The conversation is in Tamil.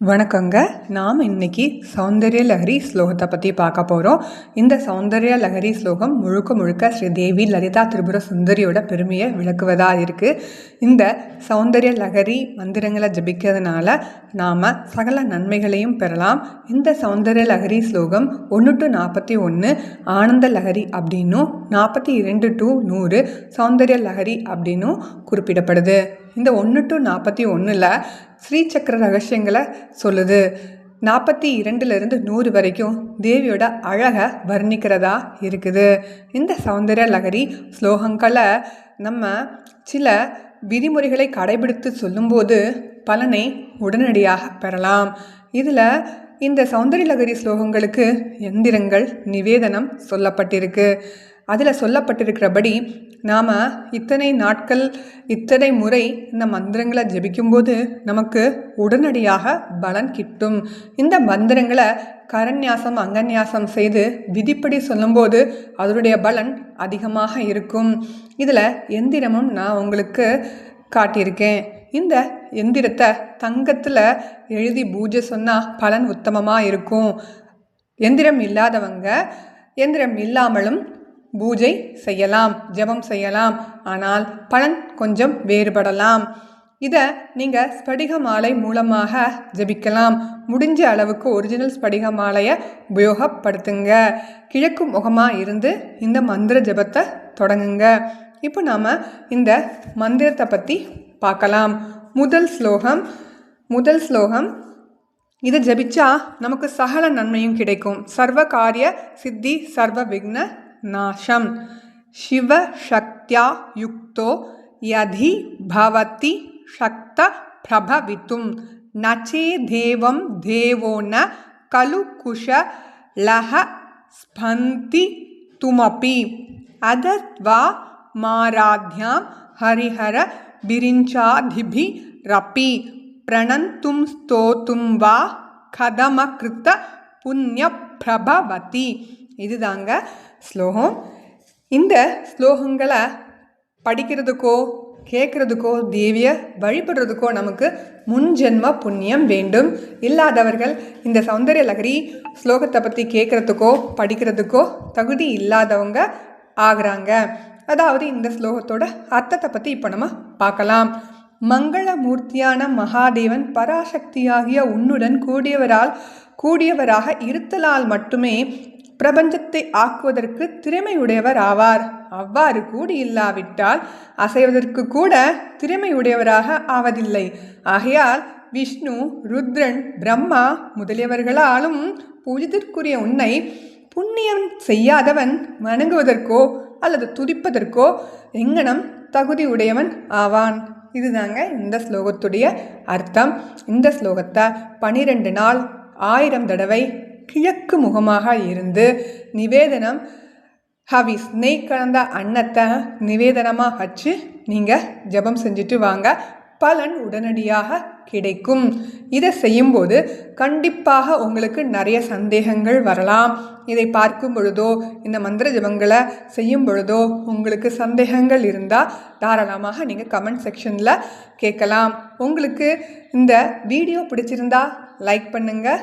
வணக்கங்க. நாம் இன்னைக்கு சௌந்தர்ய லஹரி ஸ்லோகத்தை பற்றி பார்க்க போகிறோம் இந்த சௌந்தர்ய லஹரி ஸ்லோகம் முழுக்க முழுக்க ஸ்ரீதேவி லலிதா திரிபுர சுந்தரியோட பெருமையை விளக்குவதாக இருக்குது இந்த சௌந்தர்ய லஹரி மந்திரங்களை ஜபிக்கிறதுனால நாம் சகல நன்மைகளையும் பெறலாம். இந்த சௌந்தர்ய லஹரி ஸ்லோகம் ஒன்று டு நாற்பத்தி ஒன்று ஆனந்த லஹரி அப்படின்னும் நாற்பத்தி இரண்டு டு நூறு சௌந்தர்ய லஹரி அப்படின்னும் குறிப்பிடப்படுது. இந்த ஒன்று டு நாற்பத்தி ஒன்றில் ஸ்ரீசக்கர ரகசியங்களை சொல்லுது. நாற்பத்தி இரண்டுலேருந்து நூறு வரைக்கும் தேவியோட அழகை வர்ணிக்கிறதா இருக்குது. இந்த சௌந்தர்ய லகரி ஸ்லோகங்களை நம்ம சில விதிமுறைகளை கடைபிடித்து சொல்லும்போது பலனை உடனடியாக பெறலாம். இதில் இந்த சௌந்தரிய லகரி ஸ்லோகங்களுக்கு எந்திரங்கள் நிவேதனம் சொல்லப்பட்டிருக்கு. அதில் சொல்லப்பட்டிருக்கிறபடி நாம் இத்தனை நாட்கள் இத்தனை முறை இந்த மந்திரங்களை ஜபிக்கும்போது நமக்கு உடனடியாக பலன் கிட்டும். இந்த மந்திரங்களை கரன்யாசம் அங்கன்யாசம் செய்து விதிப்படி சொல்லும்போது அதனுடைய பலன் அதிகமாக இருக்கும். இதில் எந்திரமும் நான் உங்களுக்கு காட்டியிருக்கேன். இந்த எந்திரத்தை தங்கத்தில் எழுதி பூஜை சொன்னால் பலன் உத்தமமாக இருக்கும். எந்திரம் இல்லாதவங்க எந்திரம் இல்லாமலும் பூஜை செய்யலாம் ஜெபம் செய்யலாம் ஆனால் பலன் கொஞ்சம் வேறுபடலாம். இதை நீங்கள் ஸ்படிக மாலை மூலமாக ஜபிக்கலாம். முடிஞ்ச அளவுக்கு ஒரிஜினல் ஸ்படிக மாலையை உபயோகப்படுத்துங்க. கிழக்கு முகமாக இருந்து இந்த மந்திர ஜபத்தை தொடங்குங்க. இப்போ நாம் இந்த மந்திரத்தை பற்றி பார்க்கலாம். முதல் ஸ்லோகம் முதல் ஸ்லோகம். இதை ஜபிச்சா நமக்கு சகல நன்மையும் கிடைக்கும். சர்வ காரிய சித்தி சர்வ விக்ன நாசம் शिवशक्त्या युक्तो यदि भवति शक्तप्रभवितुं न चेदेवं देवो न खलु कुशलः स्पन्ति तुमपि अदत्वा माराध्यां हरिहर बिरिञ्चाधिभिरपि प्रणन्तुं स्तोतुं वा கதமகிருத்த புண்ணிய பிரபவதி இதுதாங்க ஸ்லோகம். இந்த ஸ்லோகங்களை படிக்கிறதுக்கோ கேட்குறதுக்கோ தேவியை வழிபடுறதுக்கோ நமக்கு முன்ஜென்ம புண்ணியம் வேண்டும். இல்லாதவர்கள் இந்த சௌந்தரிய லகரி ஸ்லோகத்தை பற்றி கேட்குறதுக்கோ படிக்கிறதுக்கோ தகுதி இல்லாதவங்க ஆகிறாங்க. அதாவது இந்த ஸ்லோகத்தோட அர்த்தத்தை பற்றி இப்போ நம்ம பார்க்கலாம். மங்களமூர்த்தியான மகாதேவன் பராசக்தியாகிய உன்னுடன் கூடியவரால் கூடியவராக இருத்தலால் மட்டுமே பிரபஞ்சத்தை ஆக்குவதற்கு திறமையுடையவர் ஆவார் அவ்வாறு கூடியில்லாவிட்டால் அசைவதற்கு கூட திறமையுடையவராக ஆவதில்லை. ஆகையால் விஷ்ணு ருத்ரன் பிரம்மா முதலியவர்களாலும் பூஜிதற்குரிய உன்னை புண்ணியம் செய்யாதவன் வணங்குவதற்கோ அல்லது துதிப்பதற்கோ எங்கனம் தகுதியுடையவன் ஆவான். இதுதாங்க இந்த ஸ்லோகத்துடைய அர்த்தம். இந்த ஸ்லோகத்தை பனிரெண்டு நாள் ஆயிரம் தடவை கிழக்கு முகமாக இருந்து நிவேதனம் ஹவிஸ் நெய் கலந்த அன்னத்தை நிவேதனமாக வச்சு நீங்கள் ஜபம் செஞ்சுட்டு வாங்க. பலன் உடனடியாக கிடைக்கும். இதை செய்யும்போது கண்டிப்பாக உங்களுக்கு நிறைய சந்தேகங்கள் வரலாம். இதை பார்க்கும் பொழுதோ இந்த மந்திர ஜபங்களை செய்யும் பொழுதோ உங்களுக்கு சந்தேகங்கள் இருந்தால் தாராளமாக நீங்கள் கமெண்ட் செக்ஷனில் கேட்கலாம். உங்களுக்கு இந்த வீடியோ பிடிச்சிருந்தா லைக் பண்ணுங்கள்